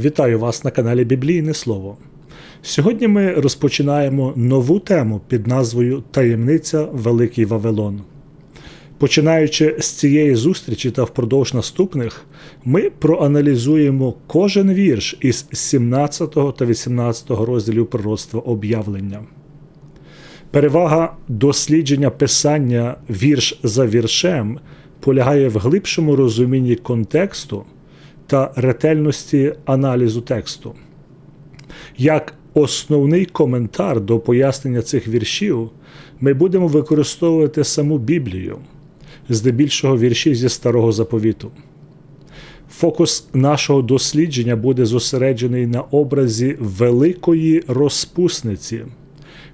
Вітаю вас на каналі Біблійне Слово. Сьогодні ми розпочинаємо нову тему під назвою Таємниця Великий Вавилон. Починаючи з цієї зустрічі та впродовж наступних, ми проаналізуємо кожен вірш із 17 та 18 розділів пророцтва об'явлення. Перевага дослідження писання вірш за віршем полягає в глибшому розумінні контексту та ретельності аналізу тексту. Як основний коментар до пояснення цих віршів, ми будемо використовувати саму Біблію, здебільшого вірші зі старого заповіту. Фокус нашого дослідження буде зосереджений на образі великої розпусниці,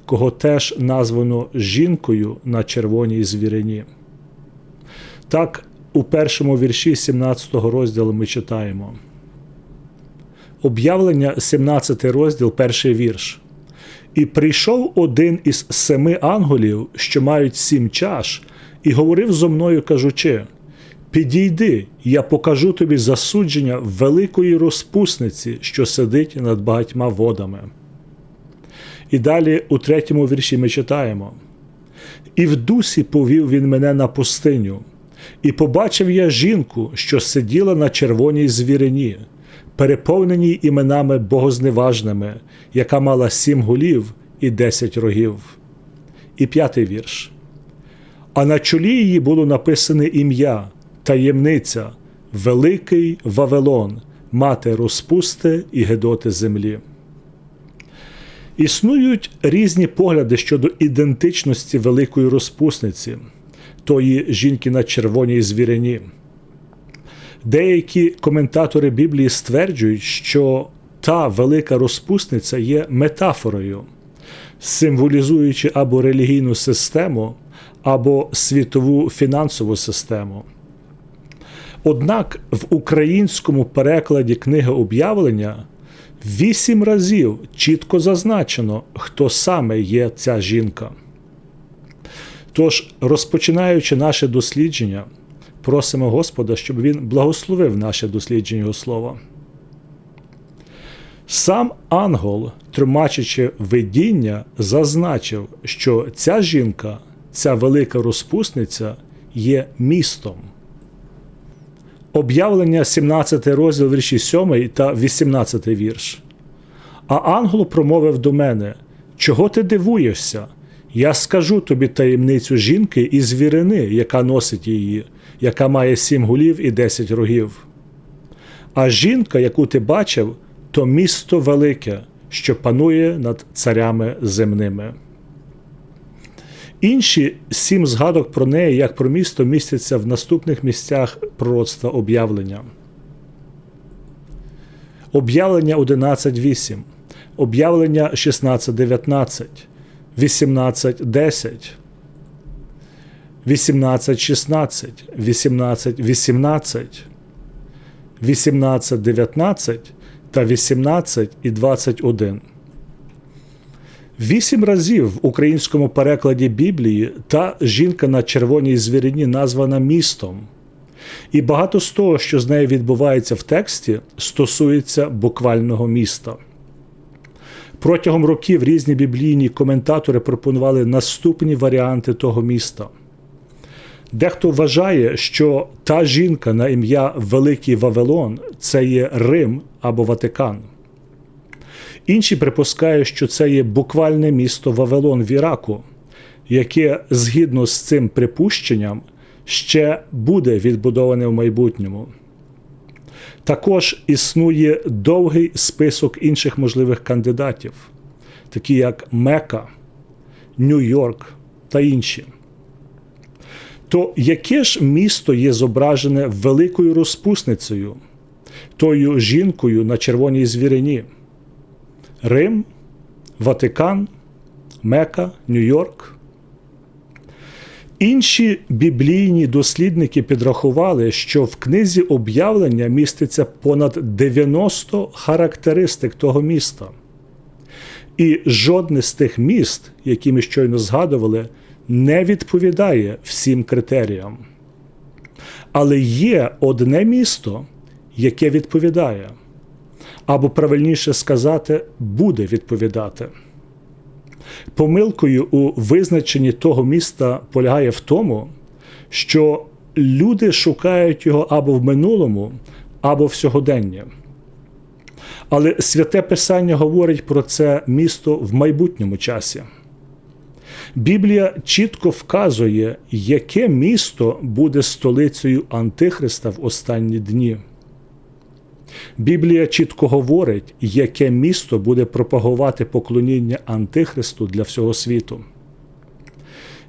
кого теж названо жінкою на червоній звірині. Так, у першому вірші 17 розділу ми читаємо. Об'явлення 17 розділ, перший вірш. І прийшов один із семи ангелів, що мають сім чаш, і говорив зо мною, кажучи: Підійди, я покажу тобі засудження великої розпусниці, що сидить над багатьма водами. І далі у третьому вірші ми читаємо: І в дусі повів він мене на пустиню. І побачив я жінку, що сиділа на червоній звірині, переповненій іменами богозневажними, яка мала сім голів і десять рогів. І п'ятий вірш. А на чолі її було написане ім'я, таємниця, Великий Вавилон, мати розпусти і гедоти землі. Існують різні погляди щодо ідентичності великої розпусниці тої жінки на червоній звірині. Деякі коментатори Біблії стверджують, що та велика розпусниця є метафорою, символізуючи або релігійну систему, або світову фінансову систему. Однак в українському перекладі книги об'явлення вісім разів чітко зазначено, хто саме є ця жінка. Тож, розпочинаючи наше дослідження, просимо Господа, щоб Він благословив наше дослідження Його Слова. Сам ангел, тлумачачи видіння, зазначив, що ця жінка, ця велика розпусниця є містом. Об'явлення 17 розділ вірші 7 та 18 вірш. А ангел промовив до мене: Чого ти дивуєшся? Я скажу тобі таємницю жінки і звірини, яка носить її, яка має сім голів і десять рогів. А жінка, яку ти бачив, то місто велике, що панує над царями земними. Інші сім згадок про неї, як про місто, містяться в наступних місцях пророцтва об'явлення. Об'явлення 11.8, об'явлення 16.19. 18.10, 18.16, 18.18, 18.19 та 18 і 21. Вісім разів в українському перекладі Біблії та жінка на червоній звірині названа містом. І багато з того, що з нею відбувається в тексті, стосується буквального міста. Протягом років різні біблійні коментатори пропонували наступні варіанти того міста. Дехто вважає, що та жінка на ім'я Великий Вавилон це є Рим або Ватикан. Інші припускають, що це є буквальне місто Вавилон в Іраку, яке згідно з цим припущенням ще буде відбудоване в майбутньому. Також існує довгий список інших можливих кандидатів, такі як Мека, Нью-Йорк та інші. То яке ж місто є зображене великою розпусницею, тою жінкою на червоній звірині? Рим, Ватикан, Мека, Нью-Йорк? Інші біблійні дослідники підрахували, що в книзі об'явлення міститься понад 90 характеристик того міста. І жодне з тих міст, які ми щойно згадували, не відповідає всім критеріям. Але є одне місто, яке відповідає. або правильніше сказати, буде відповідати. Помилкою у визначенні того міста полягає в тому, що люди шукають його або в минулому, або в сьогоденні. Але святе Писання говорить про це місто в майбутньому часі. Біблія чітко вказує, яке місто буде столицею Антихриста в останні дні. Біблія чітко говорить, яке місто буде пропагувати поклоніння Антихристу для всього світу.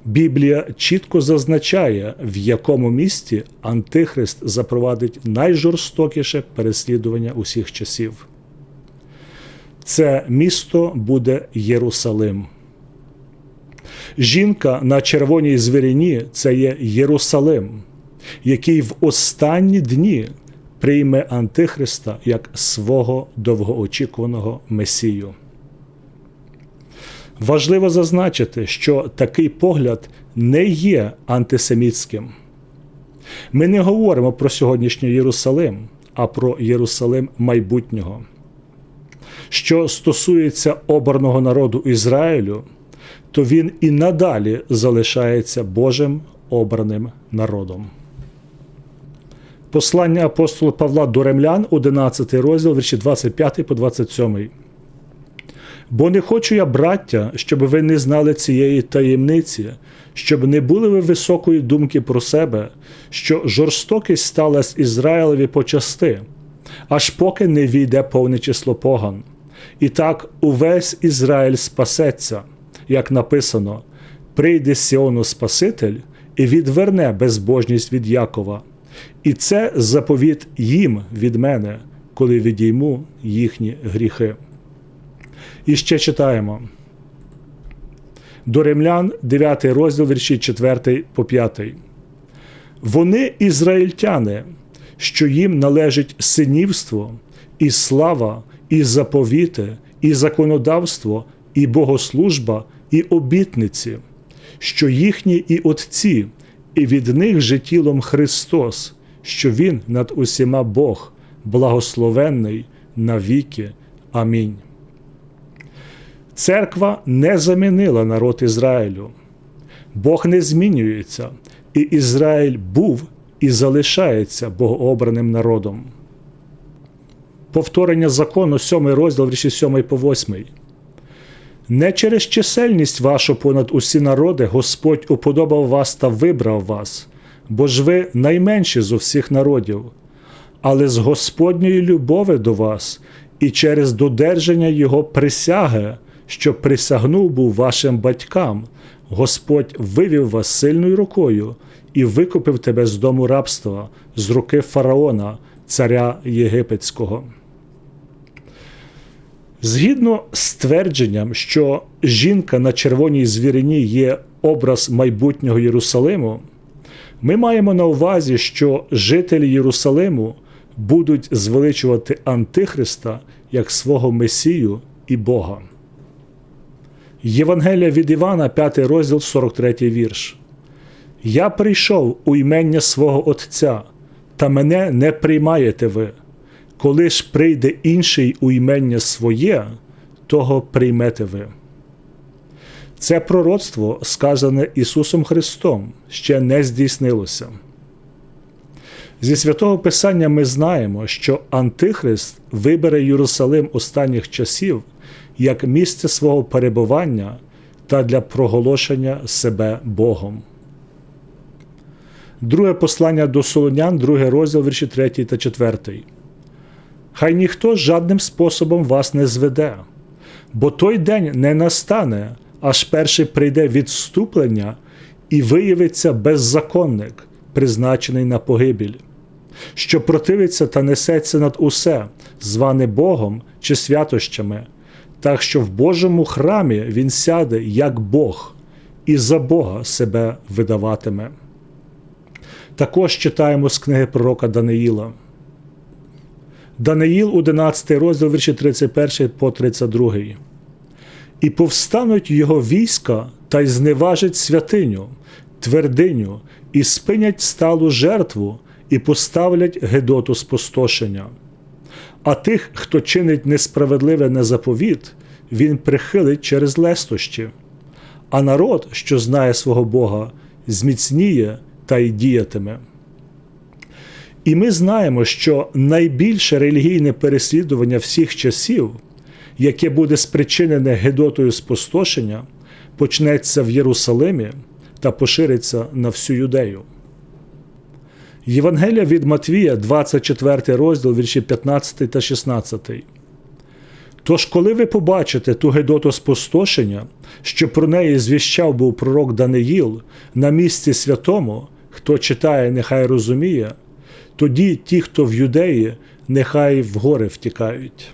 Біблія чітко зазначає, в якому місті Антихрист запровадить найжорстокіше переслідування усіх часів. Це місто буде Єрусалим. Жінка на червоній звірині це є Єрусалим, який в останні дні прийме Антихриста як свого довгоочікуваного Месію. Важливо зазначити, що такий погляд не є антисемітським. Ми не говоримо про сьогоднішній Єрусалим, а про Єрусалим майбутнього. Що стосується обраного народу Ізраїлю, то він і надалі залишається Божим обраним народом. Послання апостола Павла до Ремлян, 11 розділ, вірші 25 по 27. Бо не хочу я, браття, щоб ви не знали цієї таємниці, щоб не були ви високої думки про себе, що жорстокість сталася Ізраїлеві по части, аж поки не війде повне число поган. І так увесь Ізраїль спасеться, як написано: прийде Сіону Спаситель і відверне безбожність від Якова. І це заповіт їм від мене, коли відійму їхні гріхи. І ще читаємо. До римлян, 9 розділ вірші 4 по 5. Вони ізраїльтяни, що їм належить синівство, і слава, і заповіти, і законодавство, і богослужба, і обітниці, що їхні і отці, і від них же тілом Христос, що Він над усіма Бог, благословенний навіки. Амінь. Церква не замінила народ Ізраїлю. Бог не змінюється, і Ізраїль був і залишається богообраним народом. Повторення закону, 7 розділ вірші 7 по 8. Не через чисельність вашу понад усі народи Господь уподобав вас та вибрав вас, бо ж ви найменші з усіх народів, але з Господньої любови до вас і через додержання Його присяги що присягнув був вашим батькам, Господь вивів вас сильною рукою і викупив тебе з дому рабства, з руки фараона, царя Єгипетського. Згідно з твердженням, що жінка на червоній звірині є образ майбутнього Єрусалиму, ми маємо на увазі, що жителі Єрусалиму будуть звеличувати Антихриста як свого Месію і Бога. Євангелія від Івана, 5 розділ, 43 вірш. Я прийшов у імення свого Отця, та мене не приймаєте ви. Коли ж прийде інший у імення своє, того приймете ви. Це пророцтво, сказане Ісусом Христом, ще не здійснилося. Зі святого Писання ми знаємо, що Антихрист вибере Єрусалим останніх часів як місце свого перебування та для проголошення себе Богом. Друге послання до Солонян, другий розділ вірші 3 та 4. Хай ніхто жадним способом вас не зведе, бо той день не настане, аж перший прийде відступлення і виявиться беззаконник, призначений на погибіль, що противиться та несеться над усе, зване Богом чи святощами так що в Божому храмі він сяде як Бог і за Бога себе видаватиме. Також читаємо з книги пророка Даниїла. Даниїл, 11 розділ вірші 31 по 32. І повстануть його війська та й зневажать святиню, твердиню, і спинять сталу жертву, і поставлять Гедоту спустошення А тих, хто чинить несправедливе на заповіт, він прихилить через лестощі. А народ, що знає свого Бога, зміцніє та й діятиме. І ми знаємо, що найбільше релігійне переслідування всіх часів, яке буде спричинене Гедотою спустошення, почнеться в Єрусалимі та пошириться на всю юдею. Євангелія від Матвія, 24 розділ, вірші 15 та 16. Тож, коли ви побачите ту Гедоту спустошення, що про неї звіщав був пророк Даниїл на місці святому, хто читає, нехай розуміє, тоді ті, хто в юдеї, нехай в гори втікають.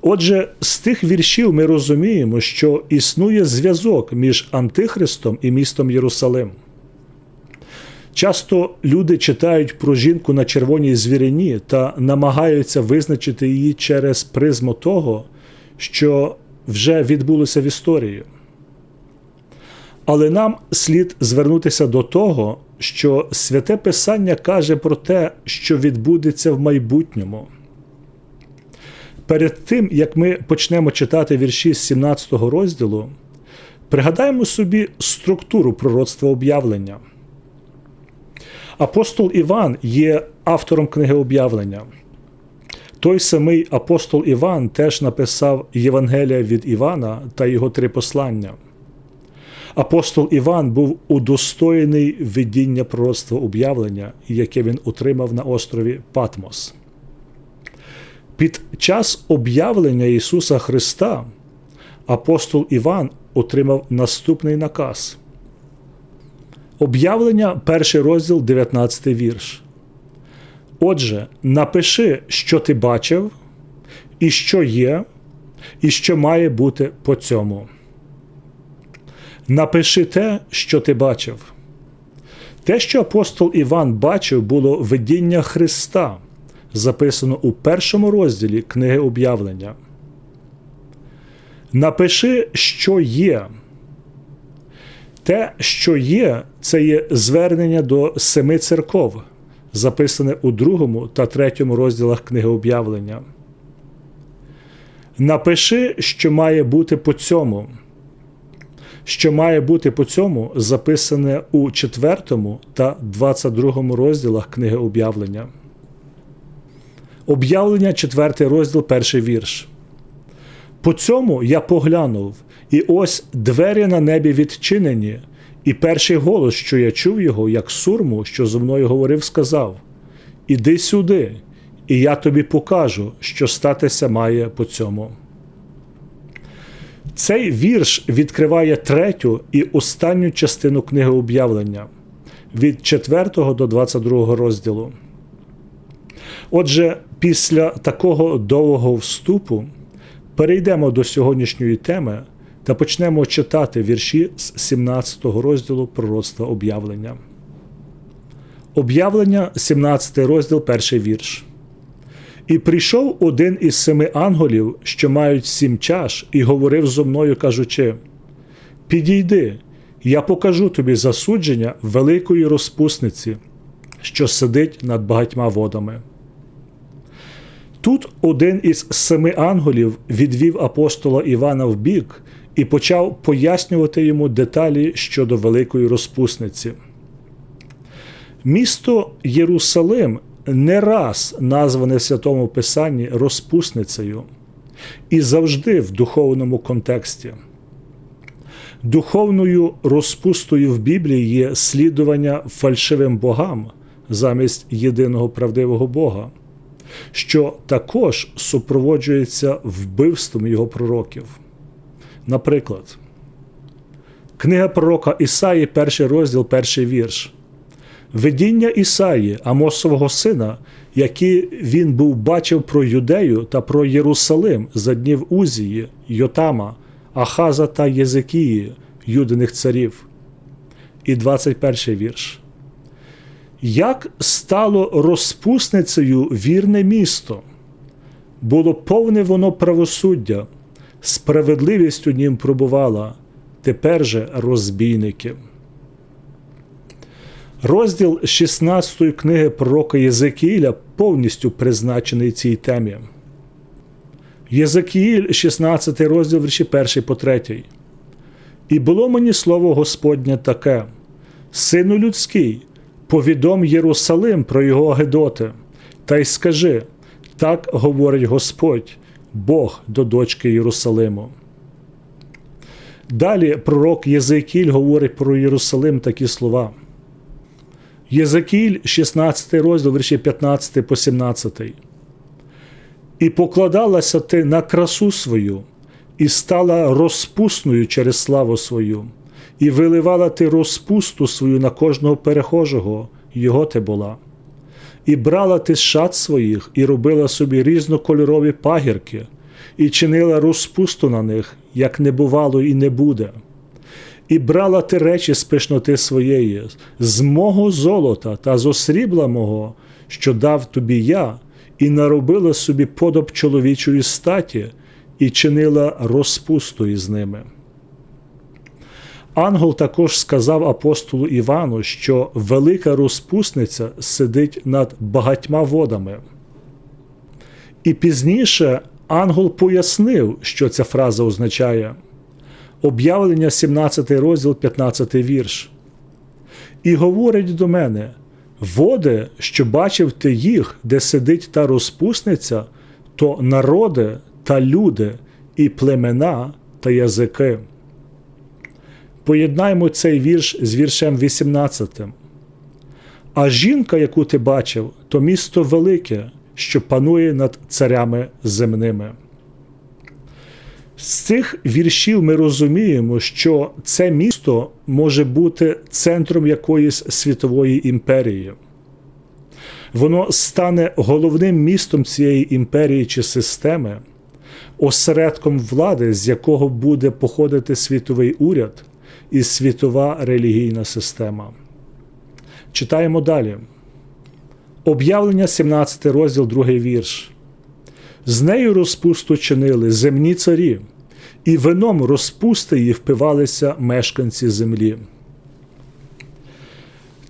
Отже, з тих віршів ми розуміємо, що існує зв'язок між Антихристом і містом Єрусалим. Часто люди читають про жінку на червоній звірині та намагаються визначити її через призму того, що вже відбулося в історії. Але нам слід звернутися до того, що святе Писання каже про те, що відбудеться в майбутньому. Перед тим, як ми почнемо читати вірші з 17 розділу, пригадаємо собі структуру пророцтва об'явлення. Апостол Іван є автором книги об'явлення. Той самий апостол Іван теж написав Євангелія від Івана та його три послання. Апостол Іван був удостоєний видіння пророцтва об'явлення, яке він отримав на острові Патмос. Під час об'явлення Ісуса Христа апостол Іван отримав наступний наказ. Об'явлення, перший розділ, 19 вірш. Отже, напиши, що ти бачив, і що є, і що має бути по цьому. Напиши те, що ти бачив. Те, що апостол Іван бачив, було видіння Христа, записано у першому розділі книги об'явлення. Напиши, що є. Те, що є, це є звернення до семи церков, записане у другому та третьому розділах книги об'явлення. Напиши, що має бути по цьому. Що має бути по цьому записане у 4 та 22 розділах книги об'явлення. Об'явлення 4 розділ, перший вірш. По цьому я поглянув, і ось двері на небі відчинені, і перший голос, що я чув його, як сурму, що зо мною говорив, сказав: Іди сюди, і я тобі покажу, що статися має по цьому. Цей вірш відкриває третю і останню частину книги об'явлення від 4 до 22 розділу. Отже, після такого довгого вступу перейдемо до сьогоднішньої теми та почнемо читати вірші з 17 розділу пророцтва об'явлення. Об'явлення, 17 розділ, перший вірш. І прийшов один із семи ангелів, що мають сім чаш, і говорив зо мною, кажучи: Підійди, я покажу тобі засудження великої розпусниці, що сидить над багатьма водами. Тут один із семи ангелів відвів апостола Івана в бік і почав пояснювати йому деталі щодо великої розпусниці. Місто Єрусалим не раз назване в Святому Писанні розпусницею і завжди в духовному контексті. Духовною розпустою в Біблії є слідування фальшивим богам замість єдиного правдивого Бога, що також супроводжується вбивством його пророків. Наприклад, книга пророка Ісаї, перший розділ, перший вірш. Видіння Ісаї, Амосового сина, які він був бачив про Юдею та про Єрусалим за днів Узії, Йотама, Ахаза та Єзикії, юдиних царів. І 21 вірш. Як стало розпусницею вірне місто? Було повне воно правосуддя, справедливість у нім пробувала, тепер же розбійники. Розділ 16 книги пророка Єзекіїля повністю призначений цій темі. Єзекіїль, 16 розділ вірші 1 по 3. І було мені слово Господнє таке: Сину людський, повідом Єрусалим про його Гедоти, та й скажи: так говорить Господь, Бог до дочки Єрусалиму. Далі пророк Єзекіль говорить про Єрусалим такі слова. Єзекіль, 16 розділ, вірші 15 по 17. І покладалася ти на красу свою, і стала розпусною через славу свою, і виливала ти розпусту свою на кожного перехожого, його ти була. І брала ти шат своїх, і робила собі різнокольорові пагірки, і чинила розпусту на них, як не бувало і не буде. І брала ти речі з пишноти своєї, з мого золота та з осрібла мого, що дав тобі я, і наробила собі подоб чоловічої статі, і чинила розпусту із ними. Ангел також сказав апостолу Івану, що велика розпусниця сидить над багатьма водами. І пізніше ангел пояснив, що ця фраза означає. Об'явлення 17 розділ, 15 вірш. І говорить до мене: води, що бачив ти їх, де сидить та розпусниця, то народи та люди, і племена та язики. Поєднаємо цей вірш з віршем 18. А жінка, яку ти бачив, то місто велике, що панує над царями земними. З цих віршів ми розуміємо, що це місто може бути центром якоїсь світової імперії. Воно стане головним містом цієї імперії чи системи, осередком влади, з якого буде походити світовий уряд і світова релігійна система. Читаємо далі. Об'явлення 17 розділ, 2 вірш. З нею розпусту чинили земні царі, і вином розпусти її впивалися мешканці землі.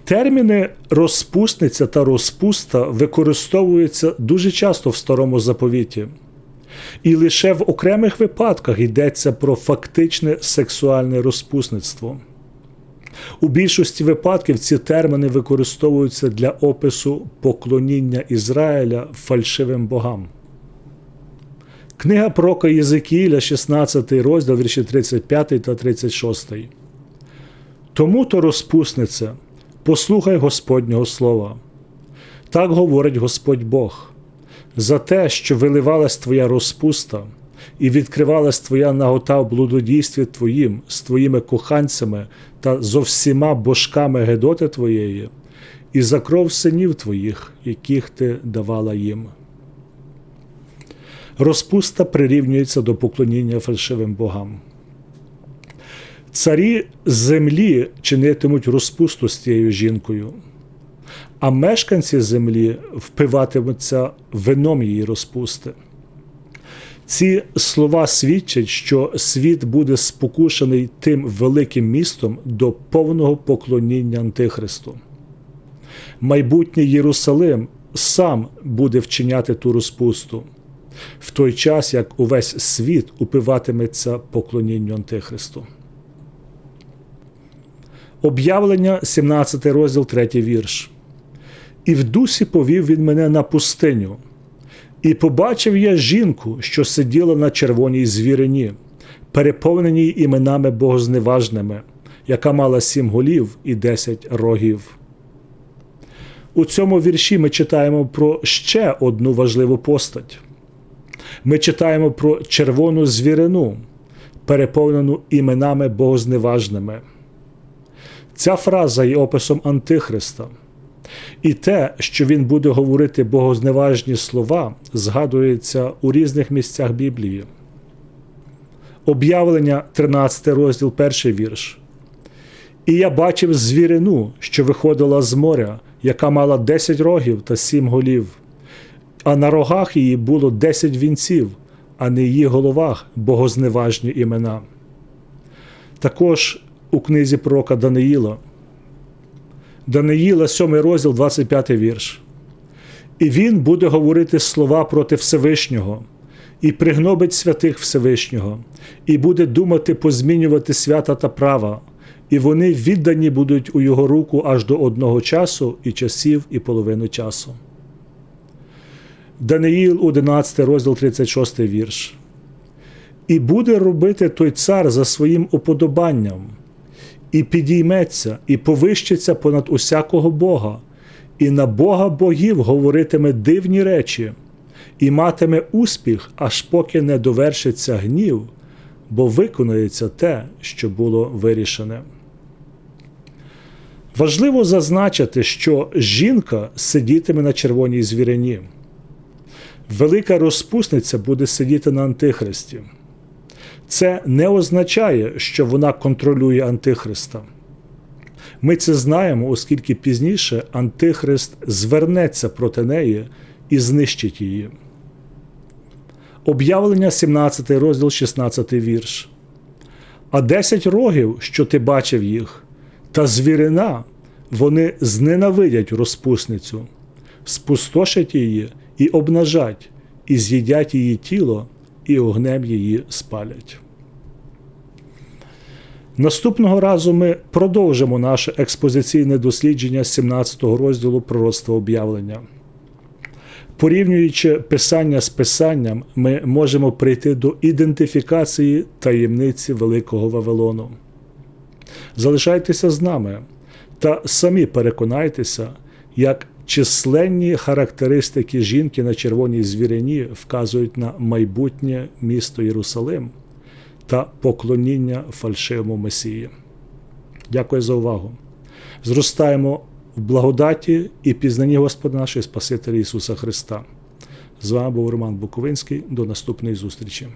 Терміни розпусниця та розпуста використовуються дуже часто в старому заповіті, і лише в окремих випадках йдеться про фактичне сексуальне розпусництво. У більшості випадків ці терміни використовуються для опису поклоніння Ізраїля фальшивим богам. Книга Прока Єзекіїля, 16 розділ, вірші 35 та 36. Тому то розпусниця, послухай Господнього слова. Так говорить Господь Бог. За те, що виливалась твоя розпуста, і відкривалась твоя нагота в блудодійстві твоїм з твоїми коханцями та зо всіма божками Гедоти твоєї, і за кров синів твоїх, яких ти давала їм. Розпуста прирівнюється до поклоніння фальшивим богам. Царі землі чинитимуть розпусту з тією жінкою, а мешканці землі впиватимуться вином її розпусти. Ці слова свідчать, що світ буде спокушений тим великим містом до повного поклоніння Антихристу. Майбутній Єрусалим сам буде вчиняти ту розпусту, в той час як увесь світ упиватиметься поклонінню Антихристу. Об'явлення 17 розділ 3 вірш. І в дусі повів він мене на пустиню. І побачив я жінку, що сиділа на червоній звірині, переповненій іменами богозневажними, яка мала сім голів і десять рогів. У цьому вірші ми читаємо про ще одну важливу постать. Ми читаємо про червону звірину, переповнену іменами богозневажними. Ця фраза є описом Антихриста. І те, що він буде говорити богозневажні слова, згадується у різних місцях Біблії. Об'явлення 13 розділ, перший вірш. І я бачив звірину, що виходила з моря, яка мала 10 рогів та сім голів, а на рогах її було 10 вінців, а на її головах богозневажні імена. Також у книзі пророка Даниїла Даниїла, 7 розділ, 25 вірш. І він буде говорити слова проти Всевишнього, і пригнобить святих Всевишнього, і буде думати позмінювати свята та права, і вони віддані будуть у його руку аж до одного часу, і часів, і половини часу. Даниїл, 11 розділ 36 вірш. І буде робити той цар за своїм уподобанням, і підійметься, і повищиться понад усякого Бога, і на Бога богів говоритиме дивні речі, і матиме успіх, аж поки не довершиться гнів, бо виконається те, що було вирішене. Важливо зазначити, що жінка сидітиме на червоній звірині. Велика розпусниця буде сидіти на Антихристі. Це не означає, що вона контролює Антихриста. Ми це знаємо, оскільки пізніше Антихрист звернеться проти неї і знищить її. Об'явлення 17 розділ 16 вірш. А десять рогів, що ти бачив їх, та звірина, вони зненавидять розпусницю, спустошать її і обнажать, і з'їдять її тіло, і огнем її спалять. Наступного разу ми продовжимо наше експозиційне дослідження 17 розділу пророцтва об'явлення. Порівнюючи писання з писанням, ми можемо прийти до ідентифікації таємниці Великого Вавилону. Залишайтеся з нами та самі переконайтеся, як численні характеристики жінки на червоній звірині вказують на майбутнє місто Єрусалим та поклоніння фальшивому Месії. Дякую за увагу. Зростаємо в благодаті і пізнанні Господа нашого Спасителя Ісуса Христа. З вами був Роман Буковинський. До наступної зустрічі.